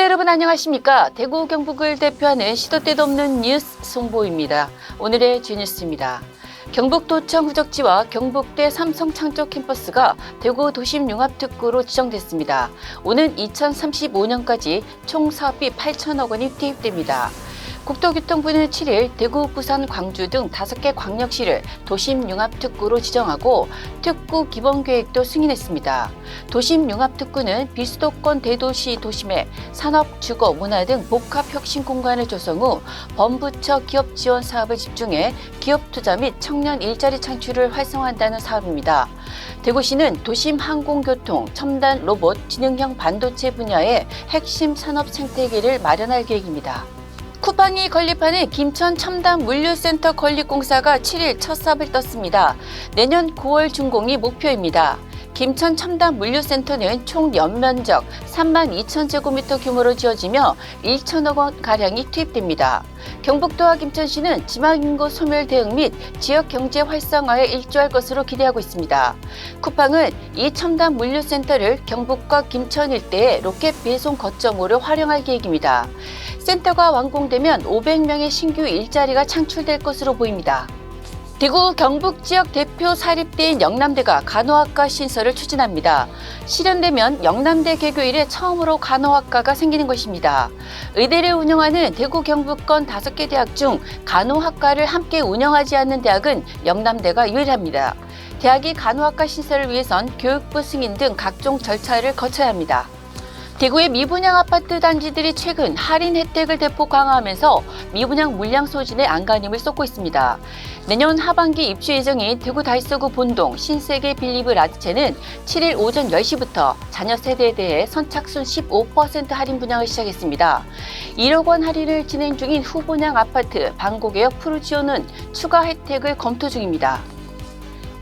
여러분 안녕하십니까? 대구 경북을 대표하는 시도 때도 없는 뉴스 송보입니다. 오늘의 주뉴스입니다. 경북도청 후적지와 경북대 삼성창조 캠퍼스가 대구 도심 융합특구로 지정됐습니다. 오는 2035년까지 총 사업비 8천억 원이 투입됩니다. 국토교통부는 7일 대구, 부산, 광주 등 5개 광역시를 도심 융합특구로 지정하고 특구 기본계획도 승인했습니다. 도심 융합특구는 비수도권 대도시 도심에 산업, 주거, 문화 등 복합혁신 공간을 조성 후 범부처 기업 지원 사업을 집중해 기업 투자 및 청년 일자리 창출을 활성화한다는 사업입니다. 대구시는 도심 항공교통, 첨단 로봇, 지능형 반도체 분야의 핵심 산업 생태계를 마련할 계획입니다. 쿠팡이 건립하는 김천 첨단 물류센터 건립공사가 7일 첫 삽을 떴습니다. 내년 9월 준공이 목표입니다. 김천 첨단 물류센터는 총 연면적 3만 2천 제곱미터 규모로 지어지며 1천억 원 가량이 투입됩니다. 경북도와 김천시는 지방인구 소멸 대응 및 지역 경제 활성화에 일조할 것으로 기대하고 있습니다. 쿠팡은 이 첨단 물류센터를 경북과 김천 일대의 로켓 배송 거점으로 활용할 계획입니다. 센터가 완공되면 500명의 신규 일자리가 창출될 것으로 보입니다. 대구 경북 지역 대표 사립대인 영남대가 간호학과 신설을 추진합니다. 실현되면 영남대 개교 이래 처음으로 간호학과가 생기는 것입니다. 의대를 운영하는 대구 경북권 5개 대학 중 간호학과를 함께 운영하지 않는 대학은 영남대가 유일합니다. 대학이 간호학과 신설을 위해선 교육부 승인 등 각종 절차를 거쳐야 합니다. 대구의 미분양 아파트 단지들이 최근 할인 혜택을 대폭 강화하면서 미분양 물량 소진에 안간힘을 쏟고 있습니다. 내년 하반기 입주 예정인 대구 달서구 본동 신세계 빌리브 라지체는 7일 오전 10시부터 자녀 세대에 대해 선착순 15% 할인 분양을 시작했습니다. 1억 원 할인을 진행 중인 후분양 아파트 방고개역 프루지오는 추가 혜택을 검토 중입니다.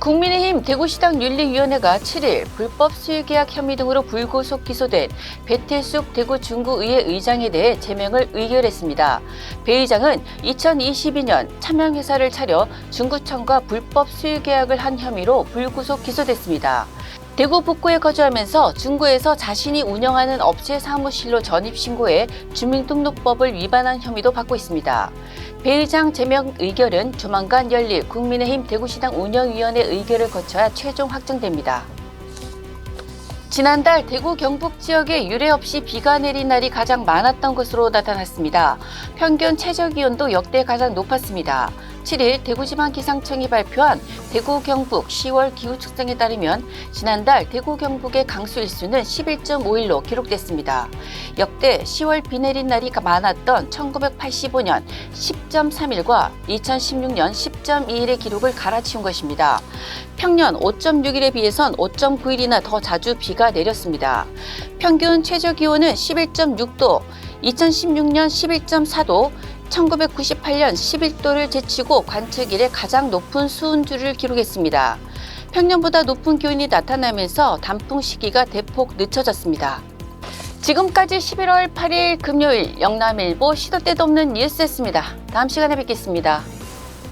국민의힘 대구시당 윤리위원회가 7일 불법 수의계약 혐의 등으로 불구속 기소된 배태숙 대구 중구의회 의장에 대해 제명을 의결했습니다. 배 의장은 2022년 차명회사를 차려 중구청과 불법 수의계약을 한 혐의로 불구속 기소됐습니다. 대구 북구에 거주하면서 중구에서 자신이 운영하는 업체 사무실로 전입 신고해 주민등록법을 위반한 혐의도 받고 있습니다. 배 의장 제명 의결은 조만간 열릴 국민의힘 대구시당 운영위원회 의결을 거쳐야 최종 확정됩니다. 지난달 대구 경북 지역에 유례 없이 비가 내린 날이 가장 많았던 것으로 나타났습니다. 평균 최저 기온도 역대 가장 높았습니다. 7일 대구지방 기상청이 발표한 대구 경북 10월 기후 측정에 따르면 지난달 대구 경북의 강수 일수는 11.5일로 기록됐습니다. 역대 10월 비 내린 날이 많았던 1985년 10.3일과 2016년 10.2일의 기록을 갈아치운 것입니다. 평년 5.6일에 비해선 5.9일이나 더 자주 비가 내렸습니다. 평균 최저 기온은 11.6도, 2016년 11.4도, 1998년 11도를 제치고 관측 일에 가장 높은 수은주를 기록했습니다. 평년보다 높은 기온이 나타나면서 단풍 시기가 대폭 늦춰졌습니다. 지금까지 11월 8일 금요일 영남일보 시도 때도 없는 뉴스였습니다. 다음 시간에 뵙겠습니다.